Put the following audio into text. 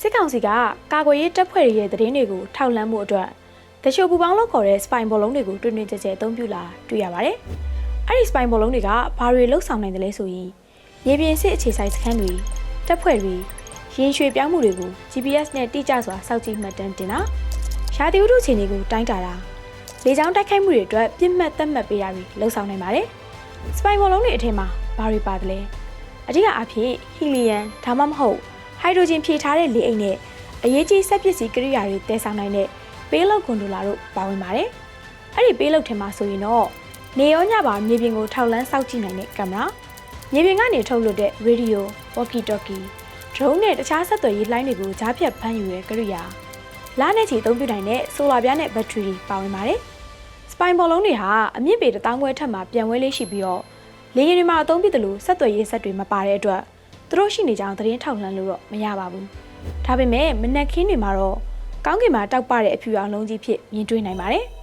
စစ်ကောင်စီကကာကွယ်ရေးတပ်ဖွဲ့တွေရဲ့သတင်းတွေကိုထောက်လှမ်းမှုအတွက်တချို့ပူပေါင်းလို့ခေါ်တဲ့ spy ဘောလုံးတွေကိုတွင်တွင်ကြဲကြဲအသုံးပြုလာတွေ့ရပါတယ်။အဲ့ဒီ spy ဘောလုံးတွေကဘာတွေလှုပ်ဆောင်နိုင်တယ်လဲဆိုရင်ရေပြင်စစ်အခြေဆိုင်စခန်းတွေတပ်ဖွဲ့တွေရင်ရွှေပြောင်းမှုတွေကို GPS နဲ့တိကျစွာစောင့်ကြည့်မှတ်တမ်းတင်တာရာသီဥတုအခြေအနေကိုတိုင်းတာတာလေကြောင်းတိုက်ခိုက်မှုတွေအတွက်ပြစ်မှတ်သတ်မှတ်ပေးတာတွေလှုပ်ဆောင်နိုင်ပါတယ်။ spy ဘောလုံးတွေအထက်မှာဘာတွေပါတယ်လဲအဓိကအဖြစ်ဟီလီယမ်ဒါမှမဟုတ် ဟိုက်ဒရိုဂျင်ဖြည့်ထားတဲ့လေအိမ်နဲ့အရေးကြီးစက်ပစ္စည်းကိရိယာတွေတည်ဆောင်နိုင်တဲ့ပေးလောက်ကွန်ဒိုလာတို့ပါဝင်ပါတယ်။အဲ့ဒီပေးလောက်ထဲမှာဆိုရင်တော့နေရောညပါမြေပြင်ကိုထောက်လန်းစောင့်ကြည့်နိုင်တဲ့ကင်မရာမြေပြင်ကနေထုတ်လွှတ်တဲ့ရေဒီယိုဝေါ်ကီတော်ကီဒရုန်းနဲ့တခြားဆက်သွယ်ရေးလိုင်းတွေကိုကြားဖြတ်ဖမ်းယူတဲ့ကိရိယာလာနဲ့ချီအသုံးပြုနိုင်တဲ့ဆိုလာပြားနဲ့ဘက်ထရီတွေပါဝင်ပါတယ်။စပိုင်ဘောလုံးတွေဟာအမြင့်ပေ1000ခွဲထက်မှပြန်ဝဲလေးရှိပြီးတော့လေယာဉ်တွေမှာအသုံးပြုတယ်လို့ဆက်သွယ်ရေးဆက်တွေမပါတဲ့အတွက် သူတို့ရှိနေကြအောင်သတင်းထောက်လှမ်းလို့တော့မရပါဘူး။ဒါပေမဲ့မနက်ခင်းတွေမှာတော့ကောင်းကင်မှာတောက်ပတဲ့အဖြူရောင်လုံးကြီးဖြစ်မြင်တွေ့နိုင်ပါတယ်။